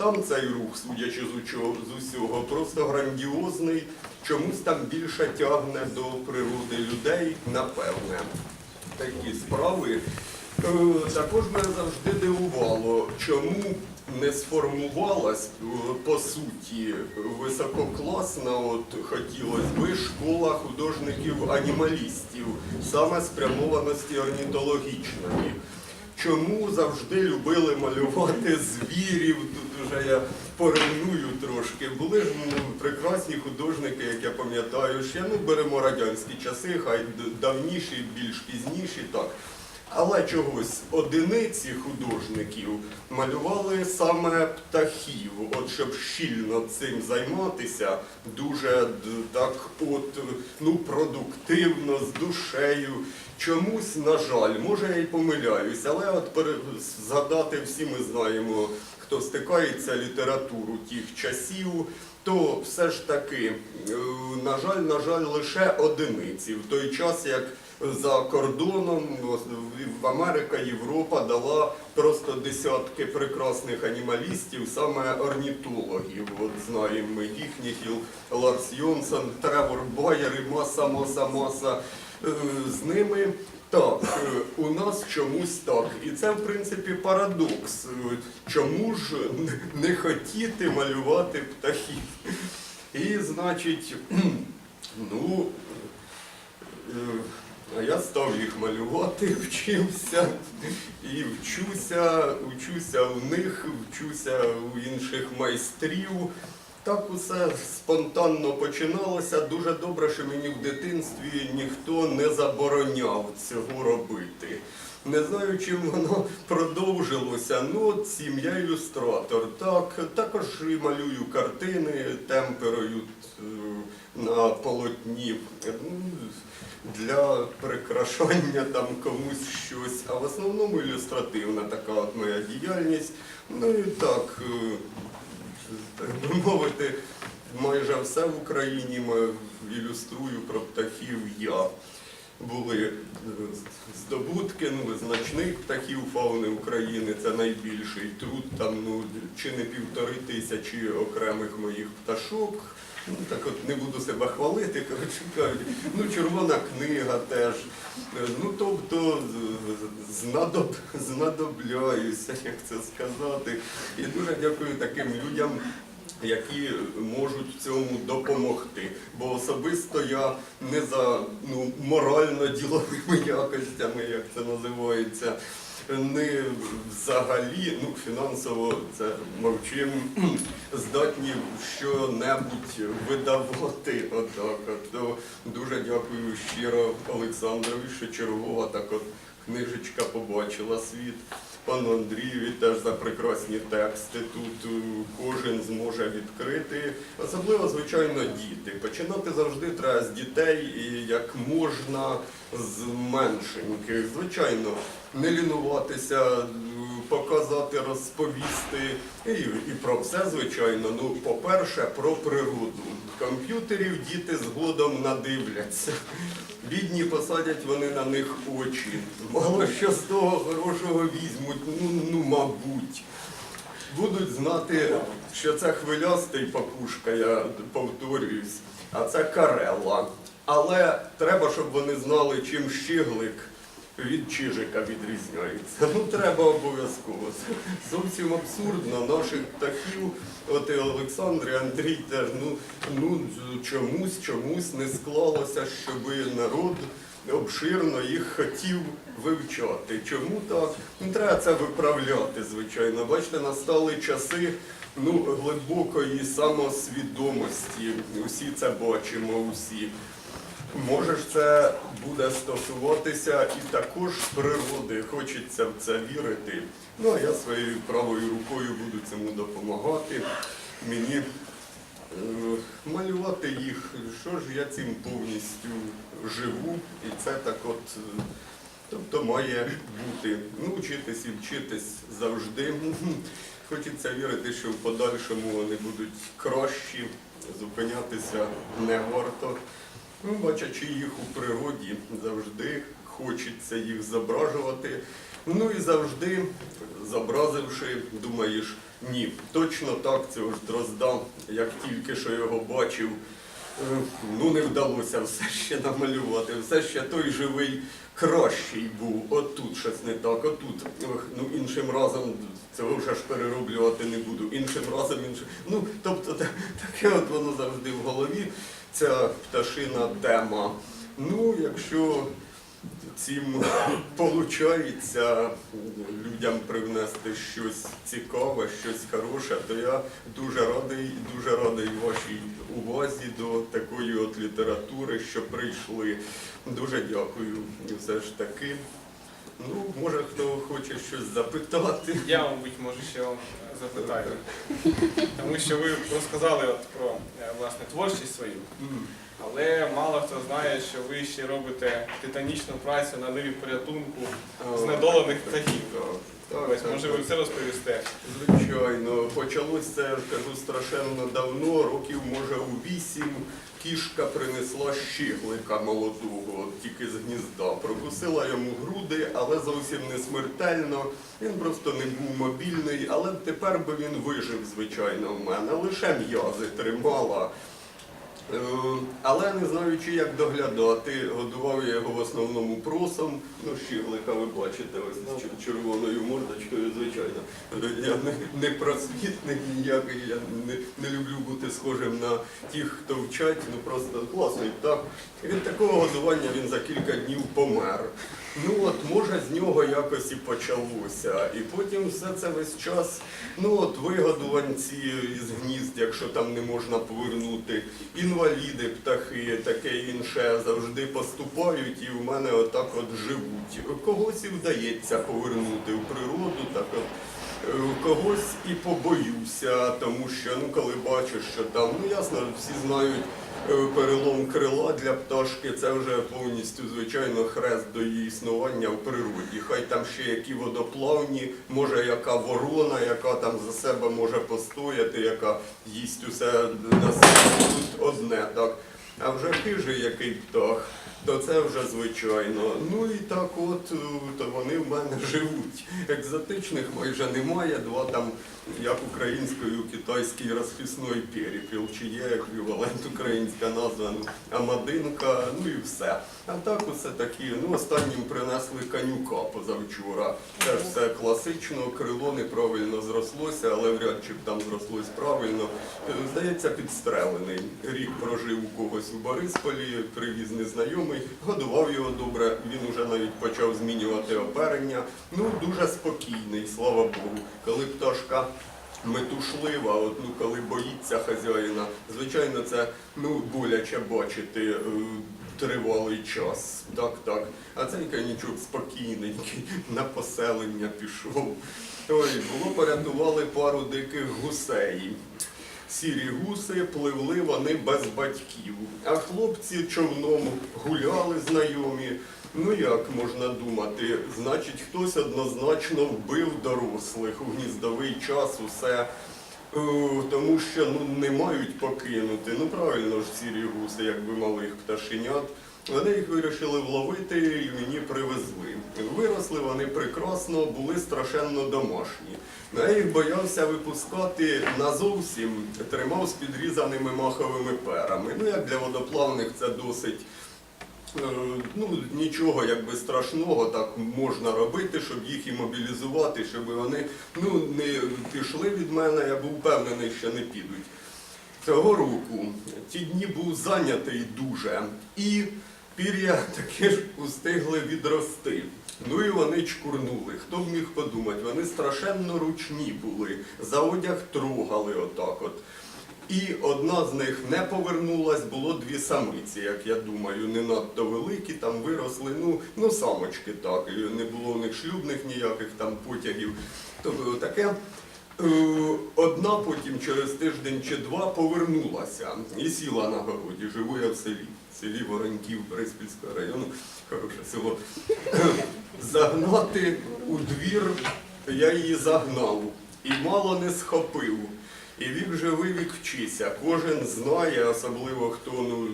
Там цей рух, судячи з усього, просто грандіозний. Чомусь там більше тягне до природи людей, напевне. Такі справи. Е, Також мене завжди дивувало, чому не сформувалась е, по суті висококласна, от хотілося би, школа художників-анімалістів, саме спрямованості орнітологічної. Чому завжди любили малювати звірів? Тут вже я поревную трошки. Були ж ну, прекрасні художники, як я пам'ятаю, ще ну беремо радянські часи, хай давніші, більш пізніші, так. Але чогось одиниці художників малювали саме птахів, от щоб щільно цим займатися, дуже так от ну продуктивно, з душею. Чомусь, на жаль, може я й помиляюсь, але от згадати всі ми знаємо, хто стикається літературу тих часів, то все ж таки, е, на жаль, на жаль, лише одиниці. В той час, як за кордоном Америка, Європа дала просто десятки прекрасних анімалістів, саме орнітологів. От знаємо ми їхніх, Ларс Йонсон, Тревор Байер і маса, маса, маса. Е, З ними так, е, у нас чомусь так. І це, в принципі, парадокс. Е, Чому ж не- хотіти малювати птахів? І, значить, ну, е, я став їх малювати, вчився і вчуся, вчуся у них, вчуся у інших майстрів. Так усе спонтанно починалося. Дуже добре, що мені в дитинстві ніхто не забороняв цього робити. Не знаю, чим воно продовжилося. Ну, от сім'я ілюстратор. Так, також і малюю картини темперою е, на полотні. Ну, Для прикрашання там комусь щось, а в основному ілюстративна така от моя діяльність. Ну і так, е, так би мовити, майже все в Україні ми ілюструю про птахів я. Були е, здобутки, ну, значних птахів фауни України, це найбільший труд, там ну, чи не півтори тисячі окремих моїх пташок. Ну, так от не буду себе хвалити, коротше кажуть. Ну, червона книга теж. Ну, тобто знадоб, знадобляюся, як це сказати. І дуже дякую таким людям, які можуть в цьому допомогти. Бо особисто я не за ну, морально-діловими якостями, як це називається, не взагалі, ну фінансово це мовчим, здатні що-небудь видавати. Отак. От. То дуже дякую щиро Олександрові, що чергова так от книжечка побачила світ. Пану Андрієві теж за прекрасні тексти. Тут е, кожен зможе відкрити. Особливо, звичайно, діти. Починати завжди треба з дітей як можна з меншеньких. Звичайно, не лінуватися, е, показати, розповісти. І, і про все, звичайно. Ну, по-перше, про природу. Комп'ютерів діти згодом надивляться. Бідні посадять вони на них очі. Мало що з того хорошого візьмуть, ну, ну мабуть. Будуть знати, що це хвилястий папушка, я повторююсь, а це карела. Але треба, щоб вони знали, чим щиглик від чижика відрізняється. Ну треба обов'язково. Зовсім абсурдно наших птахів. От і Олександр і Андрій теж ну, ну чомусь, чомусь не склалося, щоб народ обширно їх хотів вивчати. Чому так? Ну, треба це виправляти, звичайно. Бачите, настали часи ну, глибокої самосвідомості. Усі це бачимо, усі. Може ж це буде стосуватися і також природи. Хочеться в це вірити. Ну а я своєю правою рукою буду цьому допомагати. Мені е, малювати їх. Що ж я цим повністю живу, і це так от. е, Тобто має бути. Ну, вчитись і вчитись завжди. Хочеться вірити, що в подальшому вони будуть кращі, зупинятися не варто. Ну, бачачи їх у природі, завжди хочеться їх зображувати. Ну і завжди, зобразивши, думаєш, ні, точно так цього ж дрозда, як тільки що його бачив, ну не вдалося все ще намалювати, все ще той живий кращий був. Отут щось не так, отут. Ну іншим разом цього вже ж перероблювати не буду. Іншим разом іншим. Ну, тобто таке от воно завжди в голові, ця пташина тема. Ну, якщо цим виходить людям привнести щось цікаве, щось хороше, то я дуже радий, дуже радий вашій увазі до такої от літератури, що прийшли. Дуже дякую. Все ж таки. Ну, може, хто хоче щось запитати. Я, мабуть, може ще вам запитаю. Тому що ви розказали от про е, власне творчість свою, але мало хто знає, що ви ще робите титанічну працю на ниві порятунку знедолених птахів. Ось, може, ви це розповісте? Звичайно, почалось це, кажу, страшенно давно, років може у вісім. Кішка принесла щиглика молодого, тільки з гнізда. Прокусила йому груди, але зовсім не смертельно. Він просто не був мобільний, але тепер би він вижив, звичайно, в мене. Лише м'язи тримала. Е, Але не знаючи, як доглядати, годував я його в основному просом. Ну, щіглика ви бачите, ось з червоною мордочкою, звичайно. Я не, не просвітник ніякий, я не, не люблю бути схожим на тих, хто вчать. Ну просто класний. І Від такого годування він за кілька днів помер. Ну от може з нього якось і почалося. І потім все це весь час, ну от вигодуванці із гнізд, якщо там не можна повернути, інваліди, птахи, таке інше завжди поступають і в мене отак от живуть. Когось і вдається повернути в природу, так от. Е, Когось і побоюся, тому що ну коли бачиш, що там, ну ясно, всі знають е, перелом крила для пташки, це вже повністю звичайно хрест до її існування в природі. Хай там ще які водоплавні, може яка ворона, яка там за себе може постояти, яка їсть усе на. Тут одне так. А вже хижий який птах, то це вже звичайно. Ну і так от, е, то вони в мене живуть. Екзотичних майже немає, два там, як українською, китайський розписной перепіл, чи є еквівалент українська назва, ну, Амадинка, ну і все. А так усе такі, ну останнім принесли канюка позавчора. Теж все класично, крило неправильно зрослося, але вряд чи б там зрослось правильно. Е, Здається, підстрелений. Рік прожив у когось у Борисполі, привіз незнайомий, годував його добре. Він уже навіть почав змінювати оперення. Ну, дуже спокійний, слава Богу. Коли пташка метушлива, от, ну, коли боїться хазяїна, звичайно, це ну, боляче бачити. е, Тривалий час, так, так. А цей конячок спокійненький, на поселення пішов. Ой, було порятували пару диких гусей. Сірі гуси пливли вони без батьків, а хлопці човном гуляли знайомі. Ну як можна думати, значить, хтось однозначно вбив дорослих у гніздовий час усе. Е, Тому що ну, не мають покинути. Ну правильно ж сірі гуси, якби малих пташенят. Вони їх вирішили вловити і мені привезли. Виросли вони прекрасно, були страшенно домашні. Я їх боявся випускати назовсім, тримав з підрізаними маховими перами. Ну як для водоплавних це досить. Е, Ну, нічого якби страшного так можна робити, щоб їх і мобілізувати, щоб вони ну, не пішли від мене, я був впевнений, що не підуть. Цього року ті дні був зайнятий дуже, і пір'я таке ж устигли відрости. Ну і вони чкурнули. Хто б міг подумати, вони страшенно ручні були, за одяг трогали отак от. І одна з них не повернулась, було дві самиці, як я думаю, не надто великі, там виросли, ну, ну самочки так, і не було у них шлюбних ніяких там потягів. Тобто таке. Е, Одна потім через тиждень чи два повернулася і сіла на городі. Живу я в селі, селі Вороньків Бориспільського району, хороше село. Загнати у двір я її загнав і мало не схопив. І вік живий, вік вчися. Кожен знає, особливо хто ну,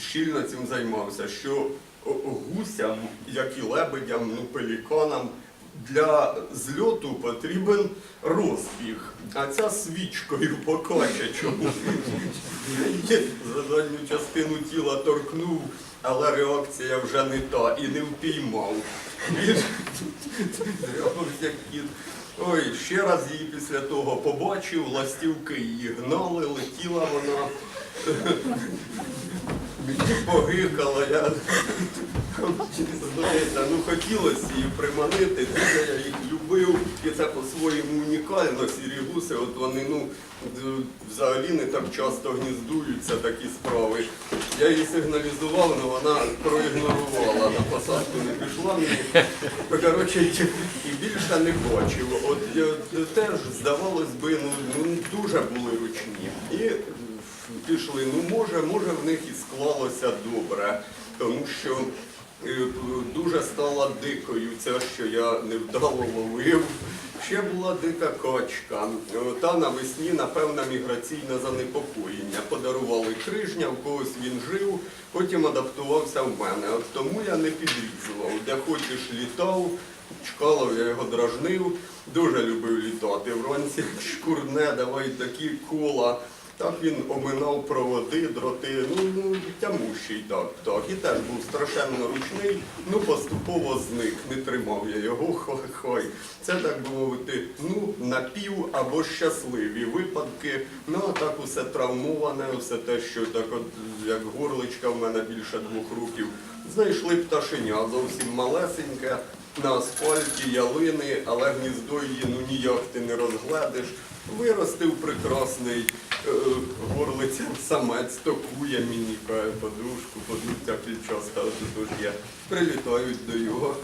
щільно цим займався, що гусям, як і лебедям, ну, пеліканам. Для зльоту потрібен розбіг, а ця свічкою покаче чому. За задню частину тіла торкнув, але реакція вже не та і не впіймав. Він кіт. Ой, ще раз її після того побачив, ластівки її гнали, летіла вона. Погикала, я ну хотілося її приманити, дуже я їх любив, і це по-своєму унікально, сірі от вони ну, взагалі не так часто гніздуються такі справи. Я їй сигналізував, але вона проігнорувала, на посадку не пішла. Коротше, і, більше не бачив. От теж, здавалось би, ну, ну дуже були ручні. І пішли, ну може, може в них і склалося добре, тому що дуже стала дикою ця, що я невдало ловив. Ще була дика качка. Е, Та навесні, напевно, міграційне занепокоєння. Подарували крижня, в когось він жив, потім адаптувався в мене. От тому я не підрізував. Де хочеш літав, Чкалов я його дражнив, дуже любив літати. Вранці шкурне, давай такі кола. Так він оминав проводи, дроти, ну, ну тямущий так, так. І теж був страшенно ручний, ну поступово зник, не тримав я його, хой-хой. Це так би мовити, ну напів або щасливі випадки. Ну а так усе травмоване, усе те, що так от як горличка в мене більше двох років. Знайшли пташеня зовсім малесеньке. На асфальті ялини, але гніздо її ну ніяк ти не розгледиш. Виростив прекрасний е, горлиця самець, токує мені, каже, подушку, подуття під час, тож я прилітають до його.